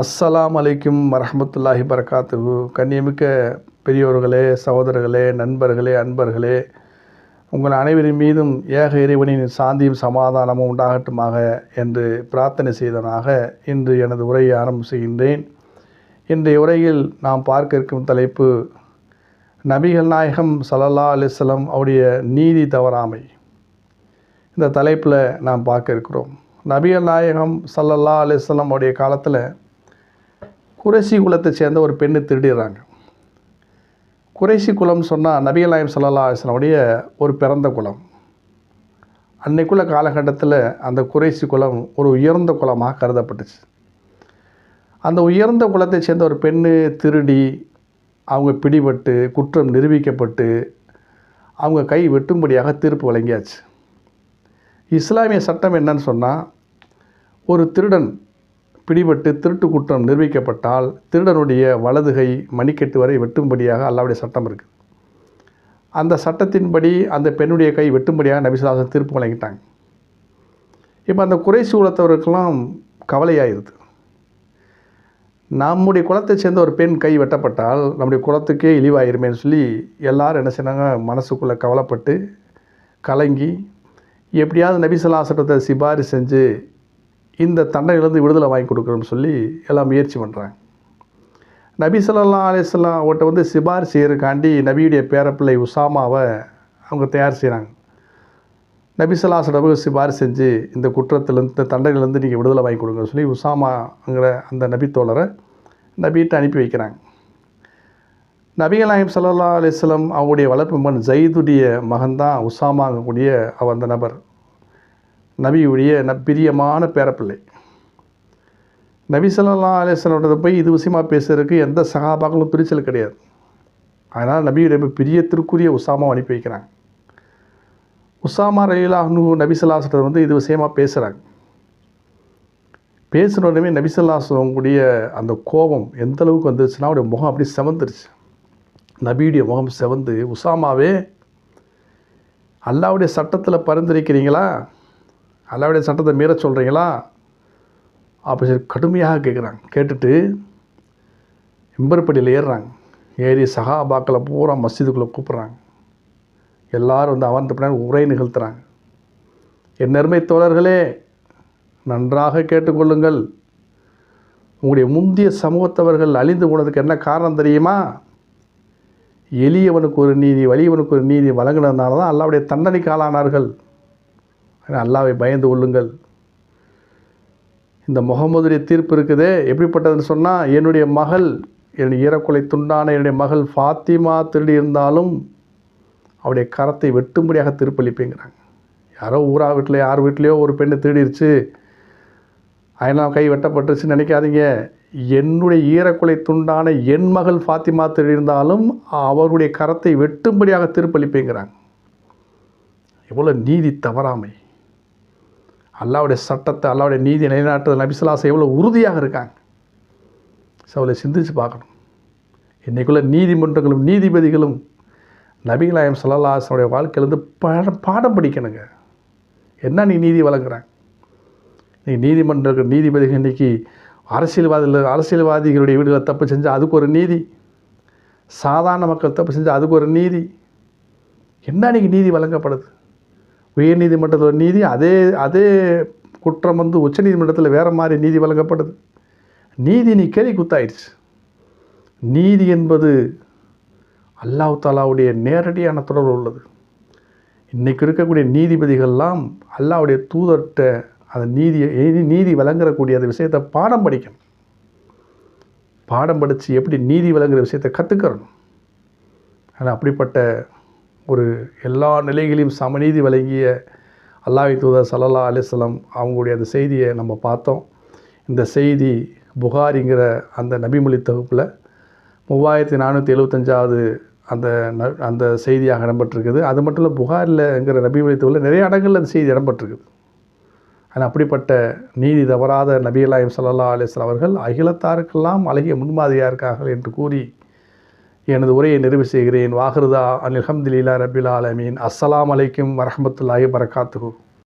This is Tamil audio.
அஸ்ஸலாம் அலைக்கும் வரமத்துல்லாஹி பரகாத்து கண்ணியமிக்க பெரியோர்களே சகோதரர்களே நண்பர்களே அன்பர்களே உங்கள் அனைவரின் மீதும் ஏக இறைவனின் சாந்தியும் சமாதானமும் உண்டாகட்டுமாக என்று பிரார்த்தனை செய்தனாக இன்று எனது உரையை ஆரம்பம் செய்கின்றேன். இன்றைய உரையில் நாம் பார்க்க இருக்கும் தலைப்பு நபிகள் நாயகம் சல்லல்லா அலிஸ்லம் அவருடைய நீதி தவறாமை. இந்த தலைப்பில் நாம் பார்க்க இருக்கிறோம். நபிகள் நாயகம் சல்லல்லா அலிஸ்லம் அவருடைய காலத்தில் குறைசி குலத்தை சேர்ந்த ஒரு பெண்ணை திருடிடுறாங்க. குறைசி குலம் சொன்னால் நபிகலாயம் நாயம் சல்லா ஒரு பிறந்த குலம். அன்னைக்குள்ள காலகட்டத்தில் அந்த குறைசி குலம் ஒரு உயர்ந்த குலமாக கருதப்பட்டுச்சு. அந்த உயர்ந்த குலத்தை சேர்ந்த ஒரு பெண்ணு திருடி அவங்க பிடிபட்டு குற்றம் நிரூபிக்கப்பட்டு அவங்க கை வெட்டும்படியாக தீர்ப்பு வழங்கியாச்சு. இஸ்லாமிய சட்டம் என்னன்னு சொன்னால் ஒரு திருடன் பிடிபட்டு திருட்டு குற்றம் நிரூபிக்கப்பட்டால் திருடனுடைய வலதுகை மணிக்கட்டு வரை வெட்டும்படியாக அல்லாவுடைய சட்டம் இருக்குது அந்த சட்டத்தின்படி அந்த பெண்ணுடைய கை வெட்டும்படியாக நபிசுலாசன் தீர்ப்பு வழங்கிட்டாங்க. இப்போ அந்த குறைசு குலத்தவருக்கெல்லாம் கவலையாயிருது. நம்முடைய குலத்தை சேர்ந்த ஒரு பெண் கை வெட்டப்பட்டால் நம்முடைய குலத்துக்கே இழிவாயிருமேன்னு சொல்லி எல்லோரும் என்ன செய்னாங்க மனசுக்குள்ளே கவலைப்பட்டு கலங்கி எப்படியாவது நபிசல்லா சட்டத்தை சிபாரி செஞ்சு இந்த தண்டையிலேருந்து விடுதலை வாங்கி கொடுக்குறோம்னு சொல்லி எல்லாம் முயற்சி பண்ணுறாங்க நபி சொல்லா அலிஸ்லாம் அவர்கிட்ட வந்து சிபாரி செய்கிறக்காண்டி நபியுடைய பேரப்பிள்ளை உசாமாவை அவங்க தயார் செய்கிறாங்க நபிசல்லாசிடமே சிபார் செஞ்சு இந்த குற்றத்திலேருந்து இந்த தண்டையிலேருந்து நீங்கள் விடுதலை வாங்கி கொடுங்கன்னு சொல்லி உசாமாங்கிற அந்த நபித்தோழரை நபிகிட்ட அனுப்பி வைக்கிறாங்க. நபிகள் நாயம் சல்லா அலிஸ்லம் அவங்களுடைய வளர்ப்பு மகன் ஜெயிதுடைய மகன்தான் உசாமாங்கக்கூடிய அவ அந்த நபர். நபியுடைய ந பிரியமான பேரப்பிள்ளை. நபி சொல்லா அலிஸ்லோட போய் இது விஷயமா பேசுறதுக்கு எந்த சகாபாக்களும் துரிச்சல் கிடையாது. அதனால் நபியுடைய பிரியத்திற்குரிய உசாமாவை அனுப்பி வைக்கிறாங்க. உசாமா ரயிலாஹ்னு நபிசல்லாஸ்கிட்ட வந்து இது விஷயமா பேசுகிறாங்க பேசின உடனே நபிசல்லாஸ்வங்களுடைய அந்த கோபம் எந்த அளவுக்கு வந்துருச்சுன்னா அவருடைய முகம் அப்படி செவந்துருச்சு. நபியுடைய முகம் செவந்து உசாமாவே அல்லாவுடைய சட்டத்தில் பரிந்துரைக்கிறீங்களா? அல்லாவுடைய சட்டத்தை மீற சொல்கிறீங்களா அப்போ சரி கடுமையாக கேட்குறாங்க கேட்டுட்டு எம்பர்படியில் ஏறுறாங்க. ஏறி சகாபாக்களை பூரா மஸ்ஜிதுக்குள்ளே கூப்பிட்றாங்க. எல்லோரும் வந்து அவன் பின்னாடி உரை நிகழ்த்துறாங்க. என் நெருமை தோழர்களே நன்றாக கேட்டுக்கொள்ளுங்கள். உங்களுடைய முந்தைய சமூகத்தவர்கள் அழிந்து போனதுக்கு என்ன காரணம் தெரியுமா? எளியவனுக்கு ஒரு நீதி வலியவனுக்கு ஒரு நீதி வழங்கினதுனால தான் அல்லாவுடைய தண்டனைக்கு ஆளானார்கள். அல்லாவை பயந்து கொள்ளுங்கள். இந்த முகமதுடைய தீர்ப்பு இருக்குதே. எப்படிப்பட்டதுன்னு சொன்னால் என்னுடைய மகள் என் ஈரக்குலை துண்டான என்னுடைய மகள் ஃபாத்திமா திருடி இருந்தாலும் அவருடைய கரத்தை வெட்டும்படியாக தீர்ப்பளிப்பேங்கிறாங்க. யாரோ ஊரா வீட்டில் யார் வீட்லேயோ ஒரு பெண்ணை திருடிருச்சு. அதனால் கை வெட்டப்பட்டுருச்சுன்னு நினைக்காதீங்க. என்னுடைய ஈரக்குலை துண்டான என் மகள் ஃபாத்திமா திருடியிருந்தாலும் அவருடைய கரத்தை வெட்டும்படியாக தீர்ப்பளிப்பேங்கிறாங்க. எவ்வளோ நீதி தவறாமை. அல்லாவுடைய சட்டத்தை அல்லாவுடைய நீதி நிலைநாட்டுறது நபிசுலாசை எவ்வளோ உறுதியாக இருக்காங்க. ஸோ அவளை சிந்திச்சு பார்க்கணும். இன்றைக்குள்ள நீதிமன்றங்களும் நீதிபதிகளும் நபிகளாயம் சல்லாசனுடைய வாழ்க்கையிலேருந்து பாடம் பாடம் படிக்கணுங்க. என்ன நீ நீதி வழங்குறாங்க நீ நீதிமன்ற நீதிபதிகள் இன்றைக்கி அரசியல்வாதிகள் அரசியல்வாதிகளுடைய வீடுகளை தப்பு செஞ்சால் அதுக்கு ஒரு நீதி. சாதாரண மக்கள் தப்பு செஞ்சால் அதுக்கு ஒரு நீதி. என்ன இன்றைக்கி நீதி வழங்கப்படுது? உயர் நீதிமன்றத்தில் நீதி அதே அதே குற்றம் வந்து உச்ச நீதிமன்றத்தில் வேறு மாதிரி நீதி வழங்கப்படுது நீதி நீ கேலி குத்தாயிடுச்சு. நீதி என்பது அல்லாஹ் தாலாவுடைய நேரடியான தொடர்பு உள்ளது. இன்றைக்கி இருக்கக்கூடிய நீதிபதிகள்லாம் அல்லாவுடைய தூதர்கிட்ட அந்த நீதியை நீதி வழங்கக்கூடிய அந்த விஷயத்தை பாடம் படிக்கணும். பாடம் படித்து எப்படி நீதி வழங்குற விஷயத்தை கற்றுக்கிறணும் ஆனால் அப்படிப்பட்ட ஒரு எல்லா நிலைகளையும் சமநீதி வழங்கிய அல்லாஹி தூதர் சல்லல்லா அலிஸ்லாம் அவங்களுடைய அந்த செய்தியை நம்ம பார்த்தோம். இந்த செய்தி புகாரிங்கிற அந்த நபிமொழி தொகுப்பில் மூவாயிரத்தி நானூற்றி எழுபத்தஞ்சாவது அந்த ந அந்த செய்தியாக இடம்பெற்றிருக்குது. அது மட்டும் இல்லை புகாரில்ங்கிற நபிமொழி தொகுப்பில் நிறைய இடங்களில் அந்த செய்தி இடம்பெற்றிருக்குது. ஆனால் அப்படிப்பட்ட நீதி தவறாத நபிகளாயம் சல்லா அலிஸ்லாம் அவர்கள் அகிலத்தாருக்கெல்லாம் அழகிய முன்மாதிரியாக இருக்கார்கள் என்று கூறி எனது உரையை நிறைவு செய்கிறேன். வாஹிருதா அனில் அஹமதுல்லா ரபில் ஆலமீன். அஸ்லாம் அலைக்கும் வரமத்துல்லாஹி வரகாத்துஹூ